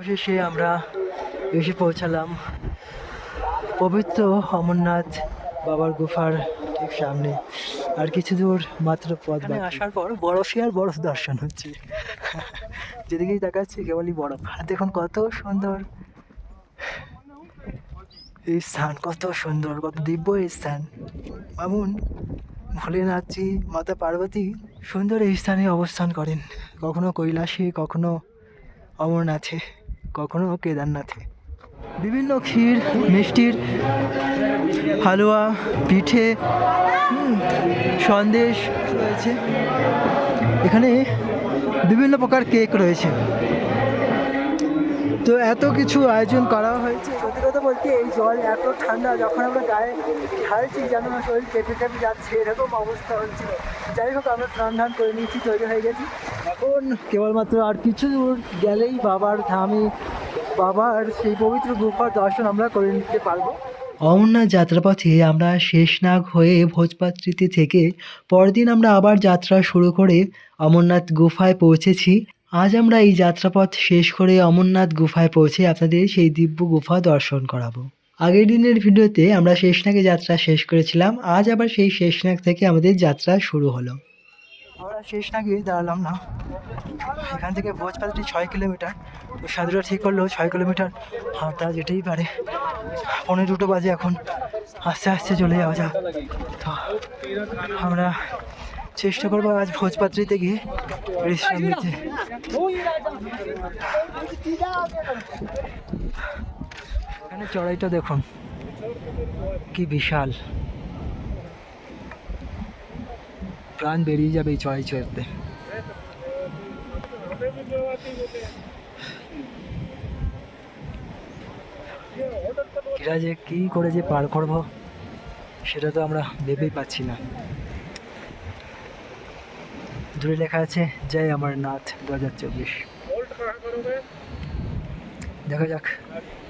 অবশেষে আমরা এসে পৌঁছালাম। পবিত্র অমরনাথ বাবার গুফার ঠিক সামনে। আর কিছু দূর মাত্র পথ আসার পর বরফে আর বরফ দর্শন হচ্ছে। যেদিকেই তাকাচ্ছি কেবলই বরফ। আর দেখুন কত সুন্দর এই স্থান কত সুন্দর কত দিব্য এই স্থান। মামুন ভোলেনাথজি মাতা পার্বতী সুন্দর এই স্থানে অবস্থান করেন। কখনো কৈলাসে কখনো অমরনাথে। কখনো কেদারনাথে। বিভিন্ন ক্ষীর, মিষ্টির, হালুয়া, পিঠে সন্দেশ রয়েছে। এখানে বিভিন্ন প্রকার কেক রয়েছে। তো এত কিছু আয়োজন করা হয়েছে। সত্যি কথা বলতে এই জল এত ঠান্ডা, যখন আমরা গায়ে ঢালছি যেন শরীর কেঁপে কেঁপে যাচ্ছে, এরকম অবস্থা হচ্ছিল যাই হোক, আমরা স্নান ধান করে নিয়েছি, তৈরি হয়ে গেছি। এখন কেবলমাত্র আর কিছু দূর গেলেই বাবার ধামে, বাবার সেই পবিত্র গুফার দর্শন আমরা করে নিতে পারব। অমরনাথ যাত্রাপথে আমরা শেষনাগ হয়ে ভোজপাত্রিতে থেকে পরদিন আমরা আবার যাত্রা শুরু করে অমরনাথ গুফায় পৌঁছেছি। আজ আমরা এই যাত্রাপথ শেষ করে অমরনাথ গুফায় পৌঁছে আপনাদের সেই দিব্য গুফা দর্শন করাবো। আগের দিনের ভিডিওতে আমরা শেষনাগে যাত্রা শেষ করেছিলাম, আজ আবার সেই শেষনাগ থেকে আমাদের যাত্রা শুরু হলো। আমরা গিয়ে দাঁড়ালাম না। এখান থেকে ভোজপাত্রি ছয় কিলোমিটার। তো সাধুরা ঠিক করল, ছয় কিলোমিটার হাঁটা যেতেই পারে। পনেরো দুটো বাজে এখন। আস্তে আস্তে চলে যাওয়া যাক। তো আমরা চেষ্টা করব আজ ভোজপাত্রিতে গিয়ে বিশ্রাম নিতে। এখানে চড়াইটা দেখুন। কি বিশাল। প্রাণ বেরিয়ে যাবে এই চড়াই চড়তে। এরা যে কি করে যে পার করব, সেটা তো আমরা ভেবেই পাচ্ছি না। দূরে লেখা আছে, জয় আমার নাথ, দু হাজার চব্বিশ। দেখা যাক।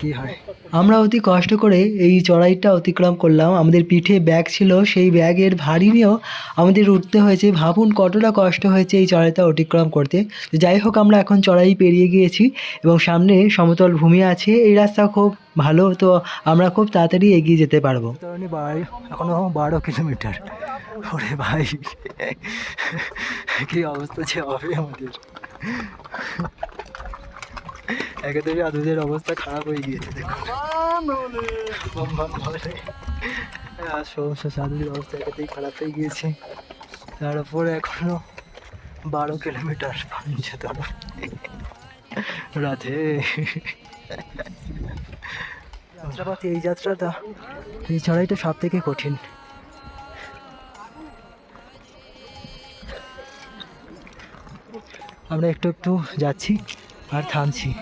কি হয়? আমরা অতি কষ্ট করে এই চড়াইটা অতিক্রম করলাম। আমাদের পিঠে ব্যাগ ছিল সেই ব্যাগের ভারী নিয়েও আমাদের উঠতে হয়েছে। ভাবুন কতটা কষ্ট হয়েছে এই চড়াইটা অতিক্রম করতে। যাই হোক আমরা এখন চড়াই পেরিয়ে গিয়েছি এবং সামনে সমতল ভূমি আছে। এই রাস্তা খুব ভালো তো আমরা খুব তাড়াতাড়ি এগিয়ে যেতে পারব। এখনও বারো কিলোমিটার। ওরে ভাই কি অবস্থা যে হবে আমাদের? একেবারে আদুদের অবস্থা খারাপ হয়ে গিয়েছে বলে আর সাধুদের অবস্থা একেতেই খারাপ হয়ে গিয়েছে। তার উপরে এখনও বারো কিলোমিটার পঞ্চতর রাধে। যাত্রাপথে এই যাত্রাটা এই চড়াইটা সব থেকে কঠিন। আমরা একটু একটু যাচ্ছি। আর থামছি।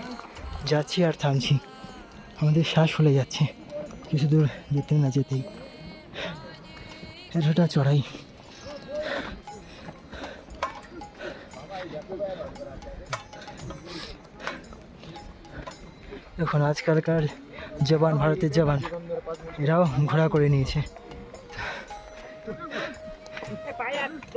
যাচ্ছি আর থামছি। আমাদের শ্বাস ফুলে যাচ্ছে। কিছু দূর যেতে না যেতেই। এতটা চড়াই। এখন আজকালকার জবান, ভারতের জবান, এরাও ঘোরা করে নিয়েছে।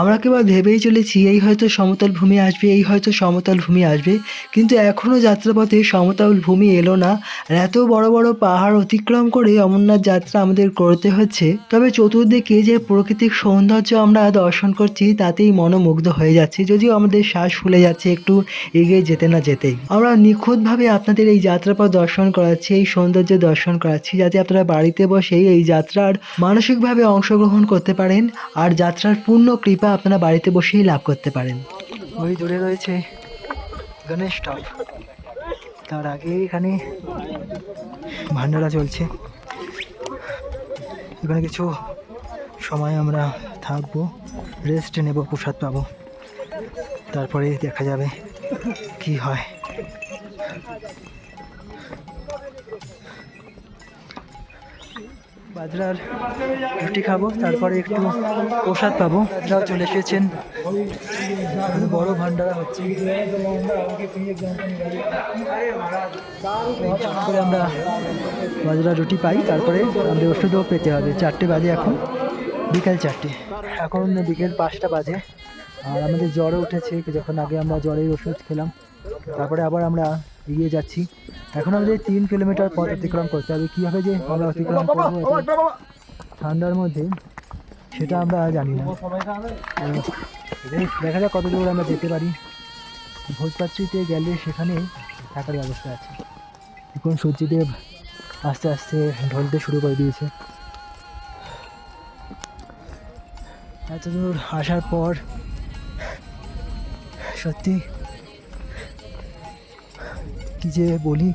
আমরা কেবল ভেবেই চলেছি, এই হয়তো সমতল ভূমি আসবে, এই হয়তো সমতল ভূমি আসবে। কিন্তু এখনও যাত্রাপথে সমতল ভূমি এলো না, আর এত বড় বড় পাহাড় অতিক্রম করে অমরনাথ যাত্রা আমাদের করতে হচ্ছে। তবে চতুর্দিকে যে প্রাকৃতিক সৌন্দর্য আমরা দর্শন করছি, তাতেই মনোমুগ্ধ হয়ে যাচ্ছে, যদিও আমাদের শ্বাস ফুলে যাচ্ছে একটু এগিয়ে যেতে না যেতেই। আমরা নিখুঁতভাবে আপনাদের এই যাত্রাপথ দর্শন করাচ্ছি, এই সৌন্দর্য দর্শন করাচ্ছি, যাতে আপনারা বাড়িতে বসেই এই যাত্রার মানসিকভাবে অংশগ্রহণ করতে পারেন আর যাত্রার পূর্ণ কৃপা আপনারা বাড়িতে বসেই লাভ করতে পারেন। ওই দূরে রয়েছে গণেশ টপ। তার আগে এখানে ভান্ডারা চলছে। এখানে কিছু সময় আমরা থাকব রেস্ট নেব, প্রসাদ পাবো। তারপরে দেখা যাবে কি হয়। বাজরার রুটি খাব, তারপরে একটু প্রসাদ পাবো। বাজরাও চলে এসেছেন। বড় ভান্ডারা হচ্ছে। তারপরে আমরা বাজরা রুটি পাই, তারপরে আমাদের ওষুধও পেতে হবে। চারটে বাজে এখন, বিকেল চারটে। এখন বিকেল পাঁচটা বাজে। আর আমাদের জ্বরও উঠেছে, যখন আগে আমরা জ্বরের ওষুধ খেলাম। তারপরে আবার আমরা এগিয়ে যাচ্ছি। এখন আমাদের তিন কিলোমিটার পথ অতিক্রম করতে হবে। কীভাবে যে আমরা অতিক্রম করব ঠান্ডার মধ্যে, সেটা আমরা জানি না। দেখা যাক কত দূর আমরা যেতে পারি। ভোজপাত্রিতে গেলে সেখানে থাকার ব্যবস্থা আছে। এখন সূর্যদেব আস্তে আস্তে ঢলতে শুরু করে দিয়েছে। এত দূর আসার পর সত্যি কি যে বলি?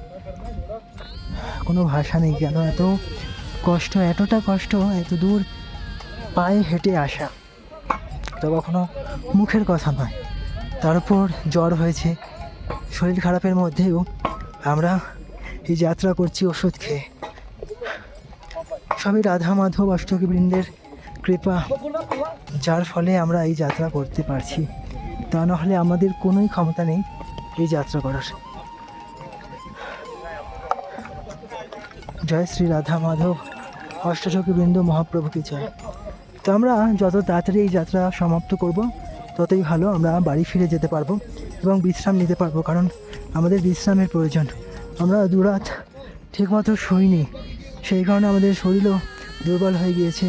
কোনো ভাষা নেই কেন? এত কষ্ট, এতটা কষ্ট, এত দূর পায়ে হেঁটে আসা। তো কখনো মুখের কথা নয়। তার উপর জ্বর হয়েছে। শরীর খারাপের মধ্যেও আমরা এই যাত্রা করছি ওষুধ খেয়ে। সবই রাধা, মাধব অষ্টকী বৃন্দের কৃপা, যার ফলে আমরা এই যাত্রা করতে পারছি। তা নাহলে আমাদের কোনোই ক্ষমতা নেই এই যাত্রা করার। জয় শ্রী রাধা মাধব অষ্টচকী বৃন্দ মহাপ্রভুকে জয় তো আমরা যত তাড়াতাড়ি এই যাত্রা সমাপ্ত করব, ততই ভালো আমরা বাড়ি ফিরে যেতে পারব এবং বিশ্রাম নিতে পারব, কারণ আমাদের বিশ্রামের প্রয়োজন। আমরা দুরাত ঠিকমতো শুইনি, সেই কারণে আমাদের শরীরও দুর্বল হয়ে গিয়েছে।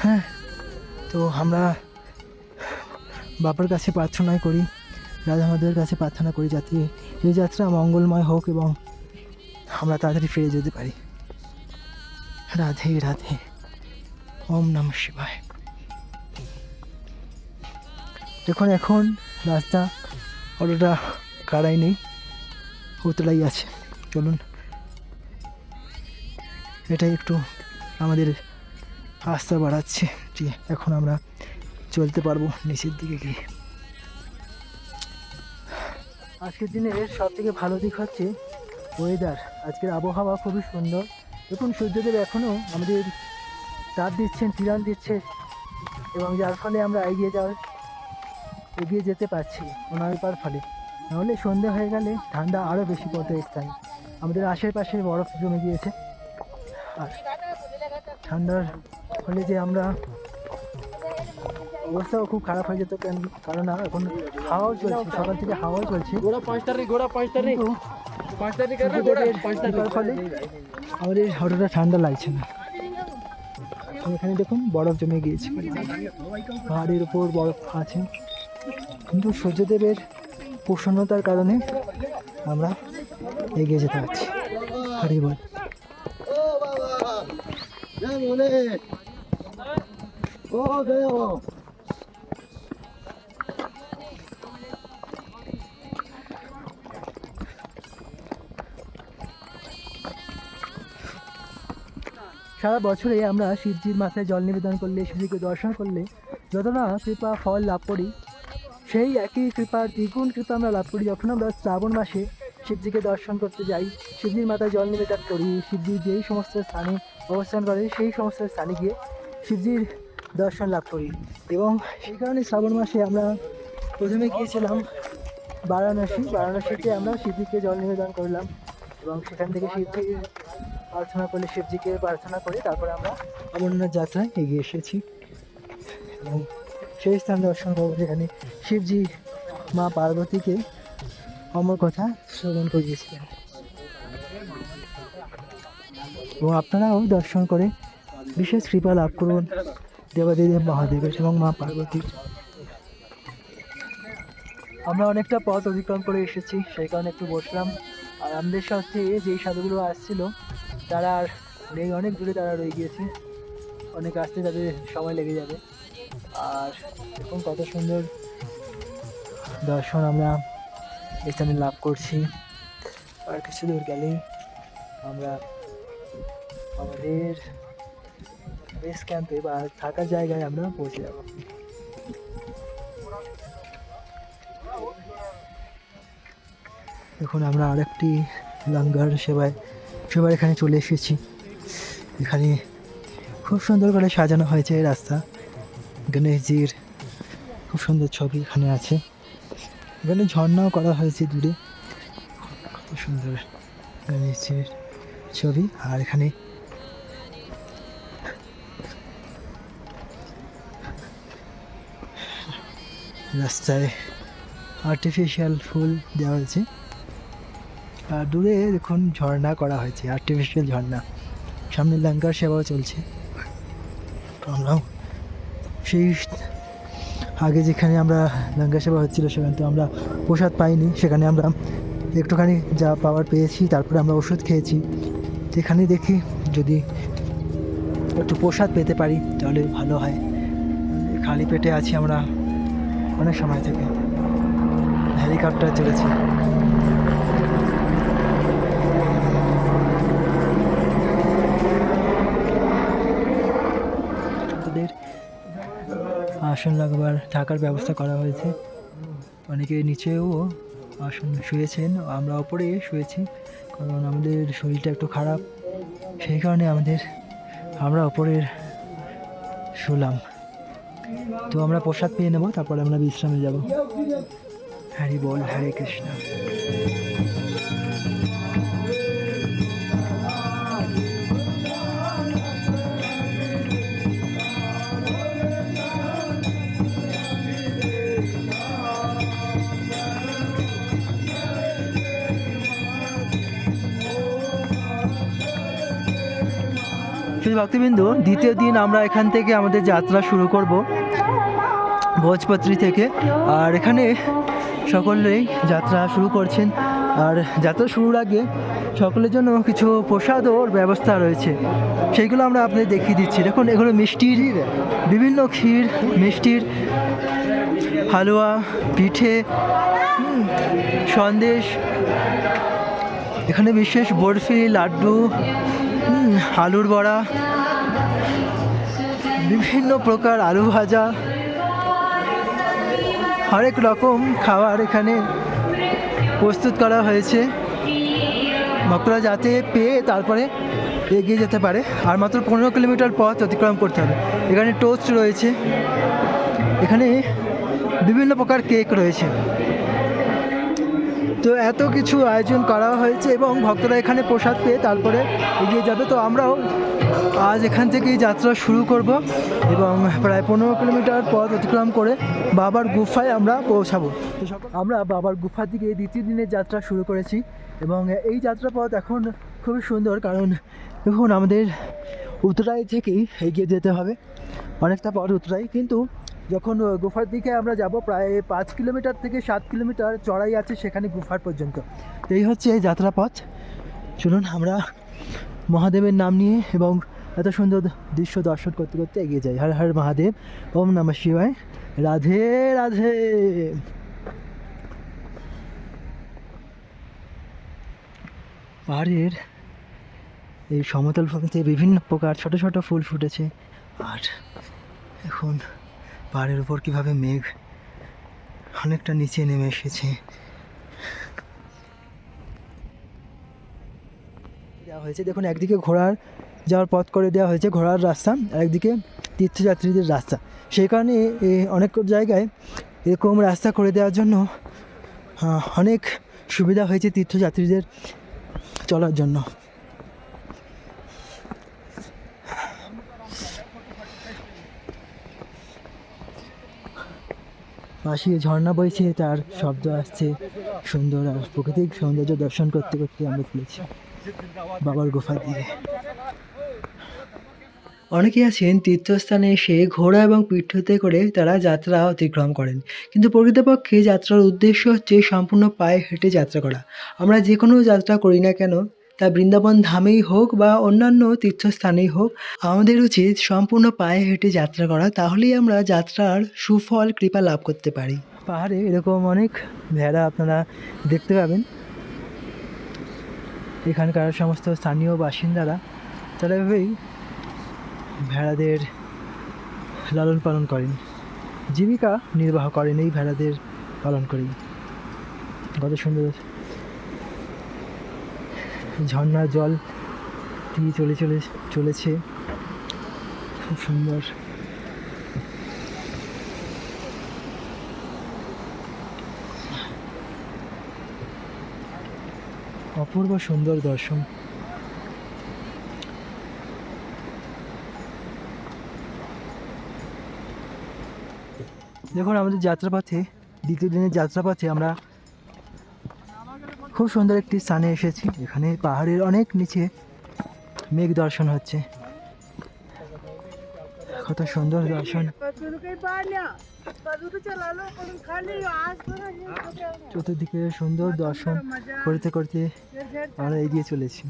হ্যাঁ তো আমরা বাবার কাছে প্রার্থনা করি, রাধা মাধবের কাছে প্রার্থনা করি যাতে এই যাত্রা মঙ্গলময় হোক এবং আমরা তাড়াতাড়ি ফিরে যেতে পারি। রাধে রাধে। ওম নম শিবায়। দেখুন, এখন রাস্তা অতটা কাড়াই নেই, উতলাই আছে। চলুন। এটাই একটু আমাদের আস্থা বাড়াচ্ছে যে এখন আমরা চলতে পারব নিচের দিকে গিয়ে। আজকের দিনের সব থেকে ভালো দিক হচ্ছে ওয়েদার আজকের আবহাওয়া খুবই সুন্দর। দেখুন সূর্যদেব এখনও আমাদের তাপ দিচ্ছেন কিরণ দিচ্ছে এবং যার ফলে আমরা এগিয়ে যাওয়ার এগিয়ে যেতে পারছি ওনার ফলে। নাহলে সন্ধে হয়ে গেলে ঠান্ডা আরও বেশি পড়তে স্থানে আমাদের আশেপাশে বরফ জমে গিয়েছে। আর ঠান্ডার ফলে যে আমরা অবস্থাও খুব খারাপ হয়ে যেত কেন কারণ এখন হাওয়াও চলছে সকাল থেকে হাওয়াও চলছে। ঘোড়া পাঁচ তারিখ ঘোড়া আমাদের অতটা ঠান্ডা লাগছে না। এখানে দেখুন বরফ জমে গিয়েছে পাহাড়ের উপর বরফ আছে কিন্তু সূর্যদেবের প্রসন্নতার কারণে আমরা এগিয়ে যেতে পারছি হরি বল সারা বছরে আমরা শিবজির মাথায় জল নিবেদন করলে, শিবজিকে দর্শন করলে যত না কৃপা ফল লাভ করি, সেই একই কৃপার দ্বিগুণ কৃপা আমরা লাভ করি। যখন আমরা শ্রাবণ মাসে শিবজিকে দর্শন করতে যাই, শিবজির মাথায় জল নিবেদন করি, শিবজি যেই সমস্ত স্থানে অবস্থান করে, সেই সমস্ত স্থানে গিয়ে শিবজির দর্শন লাভ করি। এবং সেই কারণে শ্রাবণ মাসে আমরা প্রথমে গিয়েছিলাম বারাণসী। বারাণসীতে আমরা শিবজিকে জল নিবেদন করলাম এবং সেখান থেকে শিবজির প্রার্থনা করলে শিবজিকে প্রার্থনা করে, তারপরে আমরা অমরনাথ যাত্রায় এগিয়ে এসেছি। এবং সেই স্থান দর্শন করব যেখানে শিবজি মা পার্বতীকে অমর কথা শ্রবণ করিয়েছিলেন। এবং আপনারাও দর্শন করে বিশেষ কৃপা লাভ করুন দেবাদেব মহাদেবের এবং মা পার্বতীর আমরা অনেকটা পথ অতিক্রম করে এসেছি, সেই কারণে একটু বসলাম। আর আমাদের সাথে যেই সাধুগুলো আসছিল তারা আর নেই, অনেক দূরে তারা রয়ে গিয়েছে। অনেক আসতে তাদের সময় লেগে যাবে। আর এখন কত সুন্দর দর্শন আমরা এখানে লাভ করছি। আর কিছু দূর গেলেই আমরা আমাদের বেস ক্যাম্পে বা থাকার জায়গায় আমরা পৌঁছে যাব। এখন আমরা আরেকটি লাঙ্গার সেবায় সেবার এখানে চলে এসেছি। এখানে খুব সুন্দর করে সাজানো হয়েছে এই রাস্তা। গণেশজির খুব সুন্দর ছবি এখানে আছে। এখানে ঝর্ণাও করা হয়েছে দূরে। কত সুন্দর গণেশজির ছবি। আর এখানে রাস্তায় আর্টিফিশিয়াল ফুল দেওয়া হয়েছে। দূরে দেখুন ঝর্ণা করা হয়েছে আর্টিফিশিয়াল ঝর্ণা। সামনে লঙ্কার সেবাও চলছে। আমরাও সেই আগে যেখানে আমরা লঙ্কা সেবা হচ্ছিল, সেখানে তো আমরা প্রসাদ পাইনি। সেখানে আমরা একটুখানি যা পাওয়ার পেয়েছি, তারপরে আমরা ওষুধ খেয়েছি। সেখানে দেখি যদি একটু প্রসাদ পেতে পারি, তাহলে ভালো হয়। খালি পেটে আছি আমরা অনেক সময় থেকে। হেলিকপ্টার চলেছে তাদের আসন লাগবার থাকার ব্যবস্থা করা হয়েছে। অনেকে নিচেও আসন শুয়েছেন, আমরা ওপরে শুয়েছি, কারণ আমাদের শরীরটা একটু খারাপ। সেই কারণে আমাদের, আমরা ওপরের শুলাম। তো আমরা প্রসাদ পেয়ে নেব, তারপর আমরা বিশ্রামে যাব। হ্যারি বল হরে কৃষ্ণ। শ্রী ভক্তিবিন্দু, দ্বিতীয় দিন আমরা এখান থেকে আমাদের যাত্রা শুরু করব ভোজপত্রী থেকে। আর এখানে সকলেই যাত্রা শুরু করছেন। আর যাত্রা শুরুর আগে সকলের জন্য কিছু প্রসাদও ব্যবস্থা রয়েছে। সেইগুলো আমরা আপনাদের দেখিয়ে দিচ্ছি। দেখুন, এগুলো মিষ্টির, বিভিন্ন ক্ষীর, মিষ্টির, হালুয়া, পিঠে সন্দেশ, এখানে বিশেষ বরফি, লাড্ডু আলুর বড়া, বিভিন্ন প্রকার আলু ভাজা, হরেক রকম খাবার এখানে প্রস্তুত করা হয়েছে। ভক্তরা যাতে পেয়ে তারপরে এগিয়ে যেতে পারে। আর মাত্র পনেরো কিলোমিটার পথ অতিক্রম করতে হবে। এখানে টোস্ট রয়েছে। এখানে বিভিন্ন প্রকার কেক রয়েছে। তো এত কিছু আয়োজন করা হয়েছে এবং ভক্তরা এখানে প্রসাদ পেয়ে তারপরে এগিয়ে যাবে। তো আমরাও আজ এখান থেকেই যাত্রা শুরু করব এবং প্রায় পনেরো কিলোমিটার পথ অতিক্রম করে বাবার গুফায় আমরা পৌঁছাবো। আমরা বাবার গুফার দিকে দ্বিতীয় দিনের যাত্রা শুরু করেছি এবং এই যাত্রাপথ এখন খুবই সুন্দর কারণ দেখুন আমাদের উত্তরাই থেকেই এগিয়ে যেতে হবে। অনেকটা পথ উত্তরাই কিন্তু যখন গুফার দিকে আমরা যাব, প্রায় পাঁচ কিলোমিটার থেকে সাত কিলোমিটার চড়াই আছে সেখানে গুফার পর্যন্ত। তো এই হচ্ছে এই যাত্রাপথ। চলুন আমরা মহাদেবের নাম নিয়ে এবং এত সুন্দর দৃশ্য দর্শন করতে করতে এগিয়ে যাই। হর হর মহাদেব, ওম নমঃ শিবায়। রাধে রাধে। পাহাড়ের এই সমতল ভূমিতে বিভিন্ন প্রকার ছোট ছোট ফুল ফুটেছে। আর এখন পাহাড়ের উপর কীভাবে মেঘ অনেকটা নিচে নেমে এসেছে। দেওয়া হয়েছে, দেখুন, একদিকে ঘোড়ার যাওয়ার পথ করে দেওয়া হয়েছে ঘোড়ার রাস্তা, আর একদিকে তীর্থযাত্রীদের রাস্তা। সেই কারণে অনেক জায়গায় এরকম রাস্তা করে দেওয়ার জন্য অনেক সুবিধা হয়েছে তীর্থযাত্রীদের চলার জন্য। পাশে ঝর্ণা বইছে, তার শব্দ আসছে সুন্দর আর প্রাকৃতিক সৌন্দর্য দর্শন করতে করতে আমরা চলেছি বাবার গুফার দিয়ে। অনেকে আছেন তীর্থস্থানে এসে ঘোড়া এবং পিঠতে করে তারা যাত্রা অতিক্রম করেন, কিন্তু প্রকৃতপক্ষে যাত্রার উদ্দেশ্য হচ্ছে সম্পূর্ণ পায়ে হেঁটে যাত্রা করা। আমরা যে কোনো যাত্রা করি না কেন তা বৃন্দাবন ধামেই হোক বা অন্যান্য তীর্থস্থানেই হোক, আমাদের উচিত সম্পূর্ণ পায়ে হেঁটে যাত্রা করা। তাহলেই আমরা যাত্রার সুফল, কৃপা লাভ করতে পারি। পাহাড়ে এরকম অনেক ভেড়া আপনারা দেখতে পাবেন। এখানকার সমস্ত স্থানীয় বাসিন্দারা, তারা এভাবেই ভেড়াদের লালন পালন করেন। জীবিকা নির্বাহ করেন এই ভেড়াদের পালন করেই। কত সুন্দর। ঝর্ণার জল দিয়ে চলে চলে চলেছে। খুব সুন্দর। অপূর্ব সুন্দর দর্শন। দেখুন, আমাদের যাত্রাপথে, দ্বিতীয় দিনের যাত্রাপথে আমরা খুব সুন্দর একটি স্থানে এসেছি এখানে পাহাড়ের অনেক নিচে মেঘ দর্শন হচ্ছে। কত সুন্দর দর্শন। চতুর্দিকে সুন্দর দর্শন করতে করতে আমরা এগিয়ে চলেছি।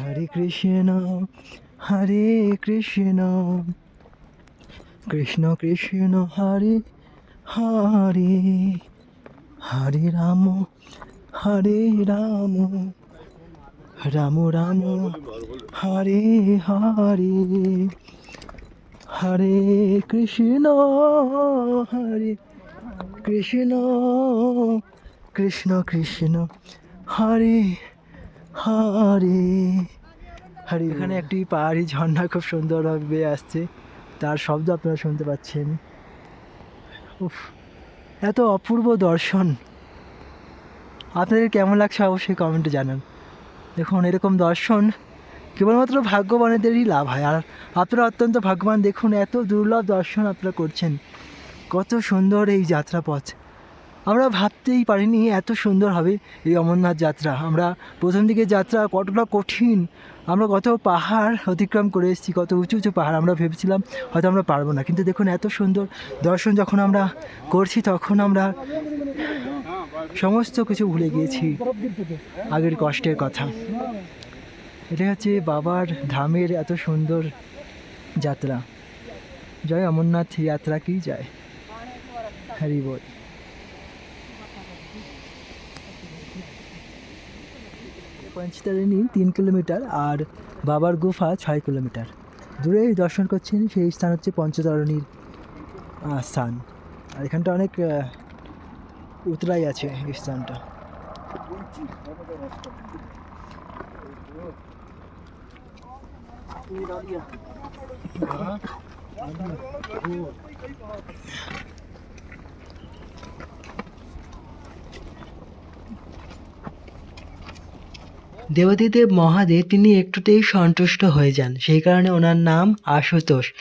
হরে কৃষ্ণ হরে কৃষ্ণ কৃষ্ণ কৃষ্ণ, হরে হরে হরে রাম হরে রাম। রাম রাম, হরে হরে। হরে কৃষ্ণ হরে কৃষ্ণ। কৃষ্ণ কৃষ্ণ, হরে হরে। হরে এখানে একটি পাহাড়ি ঝর্ণা খুব সুন্দরভাবে আসছে। তার শব্দ আপনারা শুনতে পাচ্ছেন। উফ, এত অপূর্ব দর্শন। আপনাদের কেমন লাগছে অবশ্যই কমেন্টে জানান। দেখুন, এরকম দর্শন কেবলমাত্র ভাগ্যবানেদেরই লাভ হয়। আর আপনারা অত্যন্ত ভাগ্যবান। দেখুন, এত দুর্লভ দর্শন আপনারা করছেন। কত সুন্দর এই যাত্রাপথ। আমরা ভাবতেই পারিনি এত সুন্দর হবে এই অমরনাথ যাত্রা। আমরা প্রথম দিকে যাত্রা কতটা কঠিন। আমরা কত পাহাড় অতিক্রম করে এসেছি, কত উঁচু উঁচু পাহাড় আমরা ভেবেছিলাম হয়তো আমরা পারব না। কিন্তু দেখুন এত সুন্দর দর্শন যখন আমরা করছি, তখন আমরা সমস্ত কিছু ভুলে গিয়েছি আগের কষ্টের কথা। এটা হচ্ছে বাবার ধামের এত সুন্দর যাত্রা। জয় অমরনাথ যাত্রা কি যায় হরি বল। পঞ্চতারিণী তিন কিলোমিটার আর বাবার গুফা ছয় কিলোমিটার। দূরে দর্শন করছেন, সেই স্থান হচ্ছে পঞ্চতারণীর স্থান। আর এখানটা অনেক উতরাই আছে এই স্থানটা। দেবাদিদেব মহাদেব তিনি একটুতেই সন্তুষ্ট হয়ে যান। সেই কারণে ওনার নাম আশুতোষ।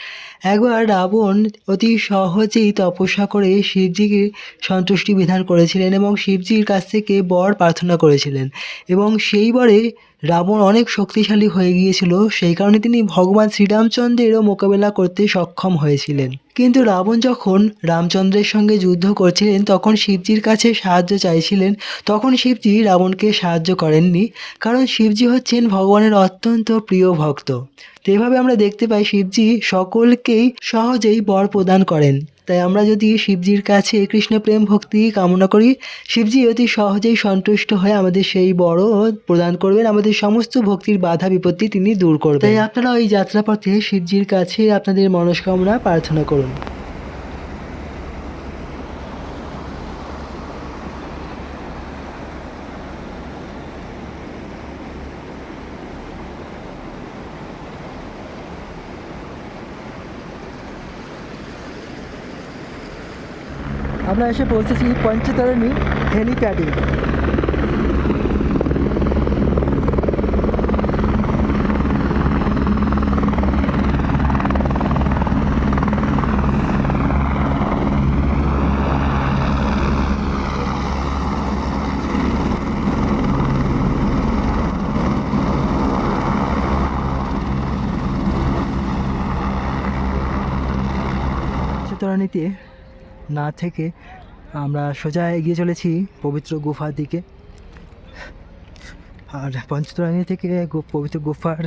একবার রাবণ অতি সহজেই তপস্যা করে শিবজিকে সন্তুষ্টি বিধান করেছিলেন এবং শিবজির কাছ থেকে বর প্রার্থনা করেছিলেন। এবং সেই বরে রাবণ অনেক শক্তিশালী হয়ে গিয়েছিল, সেই কারণে তিনি ভগবান শ্রীরামচন্দ্রেরও মোকাবেলা করতে সক্ষম হয়েছিলেন। কিন্তু রাবণ যখন রামচন্দ্রের সঙ্গে যুদ্ধ করছিলেন, তখন শিবজির কাছে সাহায্য চাইছিলেন। তখন শিবজি রাবণকে সাহায্য করেননি, কারণ শিবজি হচ্ছেন ভগবানের অত্যন্ত প্রিয় ভক্ত। তো এভাবে আমরা দেখতে পাই শিবজি সকলকেই সহজেই বর প্রদান করেন। তাই আমরা যদি শিবজির কাছে কৃষ্ণ প্রেম ভক্তি কামনা করি, শিবজি অতি সহজেই সন্তুষ্ট হয়ে আমাদের সেই বড় প্রদান করবেন। আমাদের সমস্ত ভক্তির বাধা বিপত্তি তিনি দূর করবেন। তাই আপনারা ওই যাত্রাপথে শিবজির কাছে আপনাদের মনস্কামনা প্রার্থনা করুন। আমরা এসে পৌঁছেছি পঞ্চতারণী হেলিপ্যাডে। পঞ্চতারণীতে না থেকে আমরা সোজা এগিয়ে চলেছি পবিত্র গুফার দিকে। আর পঞ্চতরানী থেকে পবিত্র গুফার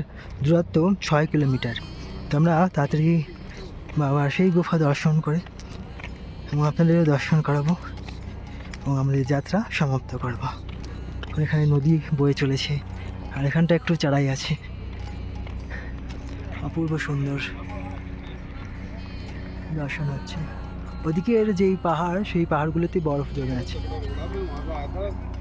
দূরত্ব ছয় কিলোমিটার। তো আমরা তাড়াতাড়ি বাবার সেই গুফা দর্শন করে এবং আপনাদের দর্শন করাবো এবং আমাদের যাত্রা সমাপ্ত করব। এখানে নদী বয়ে চলেছে আর এখানটা একটু চারাই আছে। অপূর্ব সুন্দর দর্শন হচ্ছে। ওদিকের যেই পাহাড় সেই পাহাড়গুলোতে বরফ জমে আছে।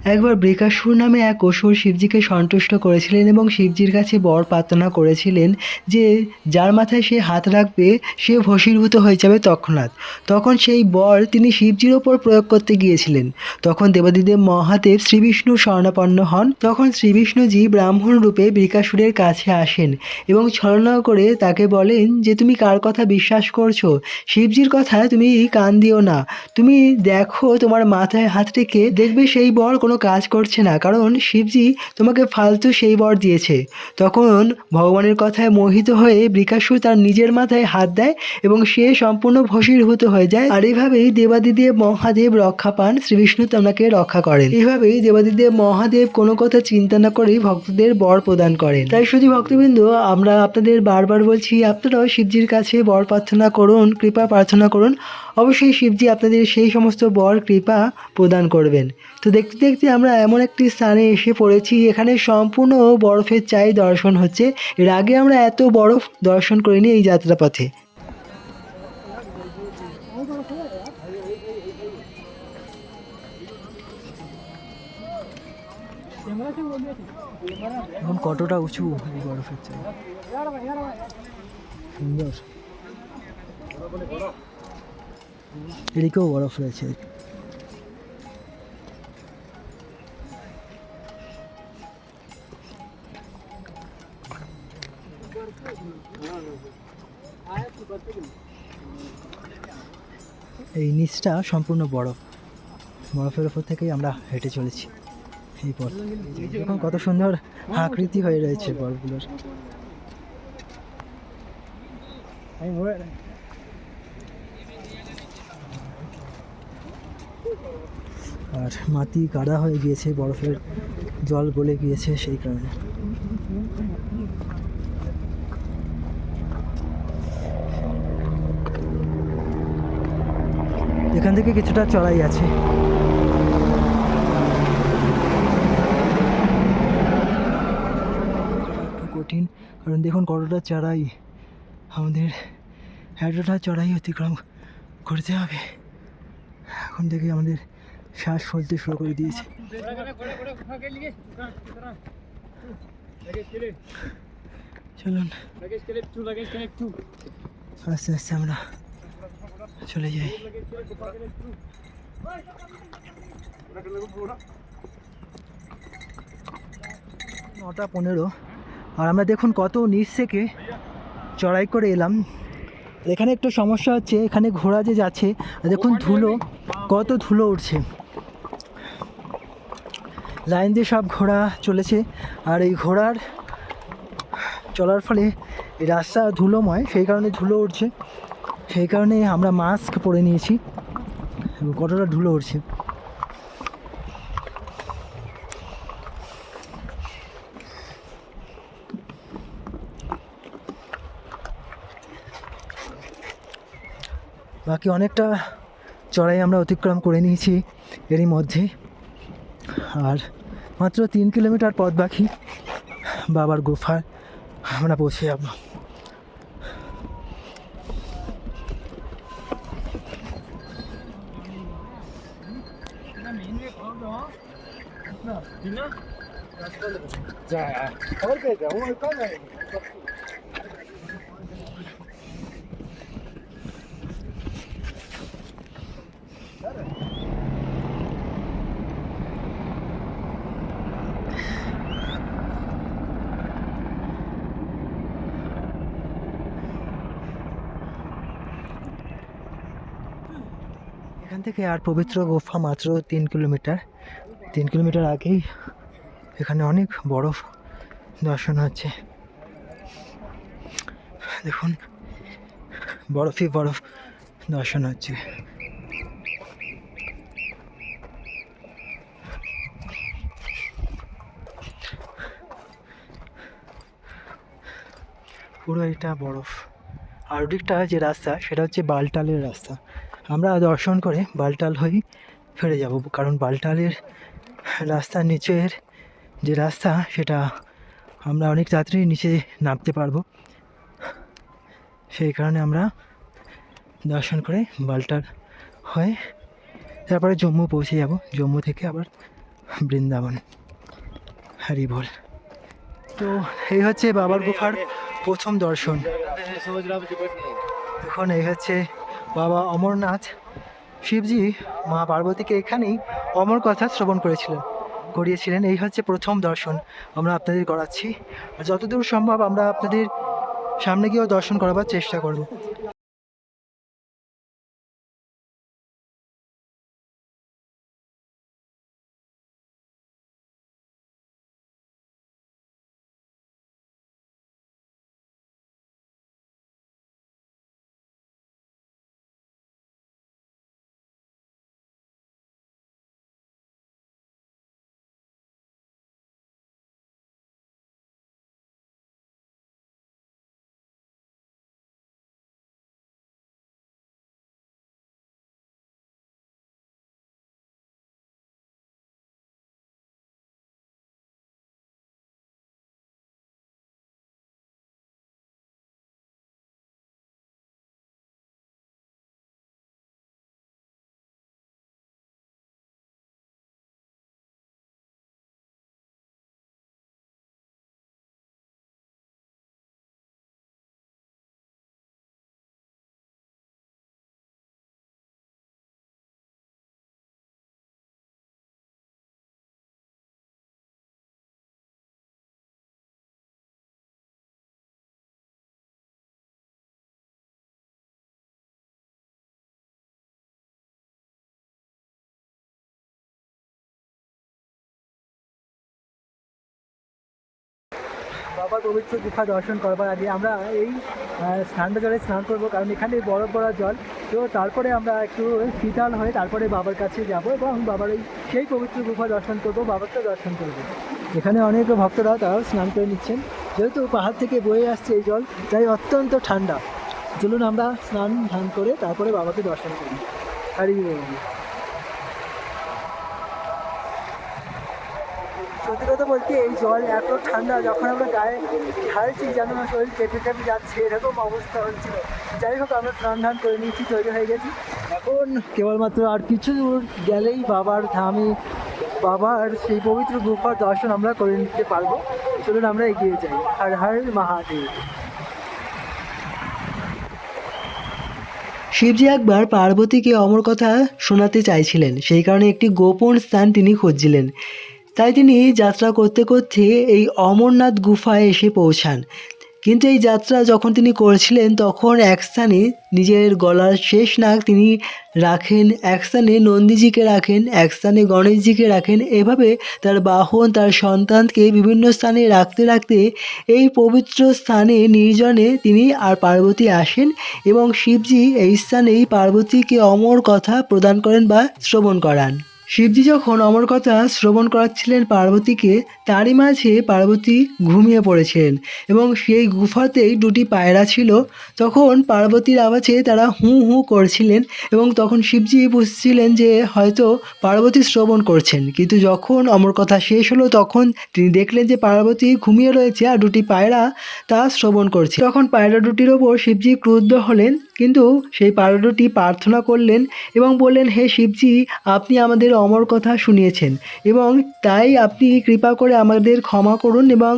একবার বৃকাসুর নামে এক অসুর শিবজিকে সন্তুষ্ট করেছিলেন এবং শিবজির কাছে বর প্রার্থনা করেছিলেন যে যার মাথায় সে হাত রাখবে, সে ভসীভূত হয়ে যাবে তৎক্ষণাৎ। তখন সেই বর তিনি শিবজির ওপর প্রয়োগ করতে গিয়েছিলেন। তখন দেবাদিদেব মহাদেব শ্রীবিষ্ণু স্বর্ণাপন্ন হন। তখন শ্রীবিষ্ণুজি ব্রাহ্মণ রূপে বৃকাসুরের কাছে আসেন এবং ছলনা করে তাকে বলেন যে, তুমি কার কথা বিশ্বাস করছ? শিবজির কথা তুমি কান দিও না। তুমি দেখো তোমার মাথায় হাত রেখে দেখবে সেই বর কোনো কাজ করছে না, কারণ শিবজি তোমাকে ফালতু সেই বর দিয়েছে। তখন ভগবানের কথায় মোহিত হয়ে বৃকাসুর তার নিজের মাথায় হাত দেয় এবং সে সম্পূর্ণ ভসীভূত হয়ে যায়। আর এইভাবেই দেবাদিদেব মহাদেব রক্ষা পান, শ্রীবিষ্ণু তাকে রক্ষা করেন। এইভাবেই দেবাদিদেব মহাদেব কোনো কথা চিন্তা না করেই ভক্তদের বর প্রদান করেন। তাই শুধু ভক্তবৃন্দ, আমরা আপনাদের বারবার বলছি, আপনারাও শিবজির কাছে বর প্রার্থনা করুন, কৃপা প্রার্থনা করুন। অবশ্যই শিবজি আপনাদের সেই সমস্ত বর কৃপা প্রদান করবেন। তো দেখতে দেখতে আমরা এমন একটি স্থানে এসে পড়েছি, এখানে সম্পূর্ণ বরফের চাই দর্শন হচ্ছে। এর আগে আমরা এত বরফ দর্শন করিনি এই যাত্রাপথে। এখন কতটা উঁচু বরফের চাই? সুন্দর। এদিকেও বরফ রয়েছে। এই নিচটা সম্পূর্ণ বরফ। বরফের ওপর থেকেই আমরা হেঁটে চলেছি। এই পথ। এখন কত সুন্দর আকৃতি হয়ে রয়েছে বরফগুলোর। আর মাটি গাঢ়া হয়ে গিয়েছে, বরফের জল গলে গিয়েছে সেই কারণে। এখান থেকে কিছুটা চড়াই আছে। কঠিন, কারণ দেখুন কতটা চড়াই। আমাদের এতটা চড়াই অতিক্রম করতে হবে। এখন থেকে আমাদের শ্বাস ফলতে শুরু করে দিয়েছে। চলুন। আস্তে আস্তে আমরা চলে যাই। নটা পনেরো। আর আমরা দেখুন কত নিচ থেকে চড়াই করে এলাম। এখানে একটু সমস্যা হচ্ছে, এখানে ঘোড়া যে যাচ্ছে দেখুন ধুলো, কত ধুলো উঠছে। লাইন দিয়ে সব ঘোড়া চলেছে। আর এই ঘোড়ার চলার ফলে এই রাস্তা ধুলোময়, সেই কারণে ধুলো উঠছে। সেই কারণে আমরা মাস্ক পরে নিয়েছি। কতটা ধুলো উঠছে। বাকি অনেকটা চড়াই আমরা অতিক্রম করে নিয়েছি। এরই মধ্যে আর মাত্র তিন কিলোমিটার পথ বাকি। বাবার গুফায় আমরা পৌঁছে যাব। এখান থেকে আর পবিত্র গুফা মাত্র তিন কিলোমিটার। তিন কিলোমিটার আগেই এখানে অনেক বরফ দর্শন হচ্ছে। দেখুন, বরফই বরফ দর্শন হচ্ছে। পুরো এটা বরফ। আর ওদিকটা যে রাস্তা, সেটা হচ্ছে বালটালের রাস্তা। আমরা দর্শন করে বালটাল হয়ে ফিরে যাব কারণ বালটালের রাস্তার নিচের যে রাস্তা সেটা আমরা অনেক তাড়াতাড়ি নিচে নামতে পারব। সেই কারণে আমরা দর্শন করে বালটার হয়ে তারপরে জম্মু পৌঁছে যাব। জম্মু থেকে আবার বৃন্দাবন হ্যারি বল তো এই হচ্ছে বাবার গুফার প্রথম দর্শন। এখন এই হচ্ছে বাবা অমরনাথ শিবজি মা পার্বতীকে এখানেই অমর কথা শ্রবণ করেছিলেন, করিয়েছিলেন। এই হচ্ছে প্রথম দর্শন আমরা আপনাদের করাচ্ছি। আর যতদূর সম্ভব আমরা আপনাদের সামনে গিয়েও দর্শন করাবার চেষ্টা করব। বাবার পবিত্র গুফা দর্শন করবার আগে আমরা এই জলে স্নান করব, কারণ এখানে বরফ পড়া জল। তো তারপরে আমরা একটু শীতল হয়ে তারপরে বাবার কাছে যাব এবং বাবার এই সেই পবিত্র গুফা দর্শন করব, বাবাকে দর্শন করব। এখানে অনেক ভক্তরা তারাও স্নান করে নিচ্ছেন। যেহেতু পাহাড় থেকে বয়ে আসছে এই জল, তাই অত্যন্ত ঠান্ডা। চলুন আমরা স্নান ধান করে তারপরে বাবাকে দর্শন করি। হারি বল। সত্যি কথা বলতে এই জল এত ঠান্ডা, যখন আমরা গায়ে ঢালছি যেন শরীর কেঁপে কেঁপে যাচ্ছে, এরকম অবস্থা হচ্ছিল যাই হোক, আমরা স্নান ধান করে নিয়েছি, তৈরি হয়ে গেছি। এখন কেবলমাত্র আর কিছু দূর গেলেই বাবার ধামে, বাবার সেই পবিত্র গুফার দর্শন আমরা করে নিতে পারব। চলুন আমরা এগিয়ে যাই। হর হর মহাদেব। শিবজি একবার পার্বতীকে অমর কথা শোনাতে চাইছিলেন। সেই কারণে একটি গোপন স্থান তিনি খুঁজছিলেন। তাই তিনি যাত্রা করতে করতে এই অমরনাথ গুফায় এসে পৌঁছান। কিন্তু এই যাত্রা যখন তিনি করছিলেন, তখন এক স্থানে নিজের গলার শেষ নাক তিনি রাখেন, এক স্থানে নন্দীজিকে রাখেন, এক স্থানে গণেশজিকে রাখেন। এভাবে তার বাহন, তার সন্তানকে বিভিন্ন স্থানে রাখতে রাখতে এই পবিত্র স্থানে নির্জনে তিনি আর পার্বতী আসেন এবং শিবজি এই স্থানেই পার্বতীকে অমর কথা প্রদান করেন বা শ্রবণ করান। শিবজি যখন অমর কথা শ্রবণ করাচ্ছিলেন পার্বতীকে, তারই মাঝে পার্বতী ঘুমিয়ে পড়েছিলেন এবং সেই গুফাতেই দুটি পায়রা ছিল। তখন পার্বতীর আওয়াজে তারা হু হু করছিলেন এবং তখন শিবজি বুঝছিলেন যে হয়তো পার্বতী শ্রবণ করছেন। কিন্তু যখন অমর কথা শেষ হলো, তখন তিনি দেখলেন যে পার্বতী ঘুমিয়ে রয়েছে আর দুটি পায়রা তা শ্রবণ করছে। তখন পায়রা দুটির ওপর শিবজি ক্রুদ্ধ হলেন কিন্তু সেই পারডটি প্রার্থনা করলেন এবং বললেন, হে শিবজি, আপনি আমাদের অমর কথা শুনিয়েছেন এবং তাই আপনি কৃপা করে আমাদের ক্ষমা করুন এবং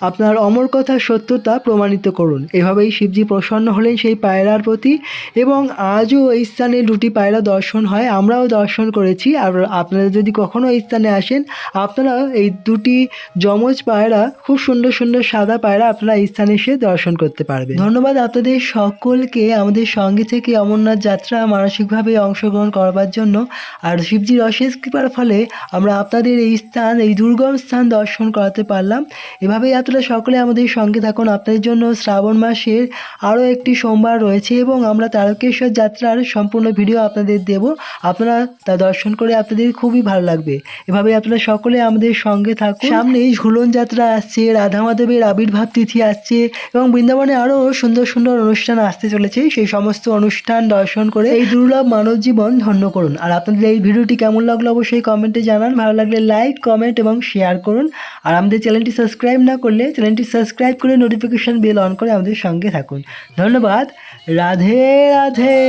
আপনার অমর কথা সত্যতা প্রমাণিত করুন। এভাবেই শিবজি প্রসন্ন হলেন সেই পায়রার প্রতি এবং আজও এই স্থানে দুটি পায়রা দর্শন হয়। আমরাও দর্শন করেছি। আর আপনারা যদি কখনও এই স্থানে আসেন, আপনারা এই দুটি যমজ পায়রা, খুব সুন্দর সুন্দর সাদা পায়রা আপনারা এই স্থানে এসে দর্শন করতে পারবেন। ধন্যবাদ আপনাদের সকলকে আমাদের সঙ্গে থেকে অমরনাথ যাত্রা মানসিকভাবে অংশগ্রহণ করবার জন্য। আর শিবজির অশেষ কৃপার ফলে আমরা আপনাদের এই স্থান, এই দুর্গম স্থান দর্শন করাতে পারলাম। এভাবেই আপনারা সকলে আমাদের সঙ্গে থাকুন। আপনাদের জন্য শ্রাবণ মাসের আরও একটি সোমবার রয়েছে এবং আমরা তারকেশ্বর যাত্রার সম্পূর্ণ ভিডিও আপনাদের দেব। আপনারা তা দর্শন করে আপনাদের খুবই ভালো লাগবে। এভাবে আপনারা সকলে আমাদের সঙ্গে থাকুন। সামনেই ঝুলন যাত্রা আসছে, রাধা মাধবের আবির্ভাব তিথি আসছে এবং বৃন্দাবনে আরও সুন্দর সুন্দর অনুষ্ঠান আসতে চলেছে। সেই সমস্ত অনুষ্ঠান দর্শন করে এই দুর্লভ মানব জীবন ধন্য করুন। আর আপনাদের এই ভিডিওটি কেমন লাগল অবশ্যই কমেন্টে জানান। ভালো লাগলে লাইক, কমেন্ট এবং শেয়ার করুন। আর আমাদের চ্যানেলটি সাবস্ক্রাইব না করলে চ্যানেলটি সাবস্ক্রাইব করে নোটিফিকেশান বেল অন করে আমাদের সঙ্গে থাকুন। ধন্যবাদ। রাধে রাধে।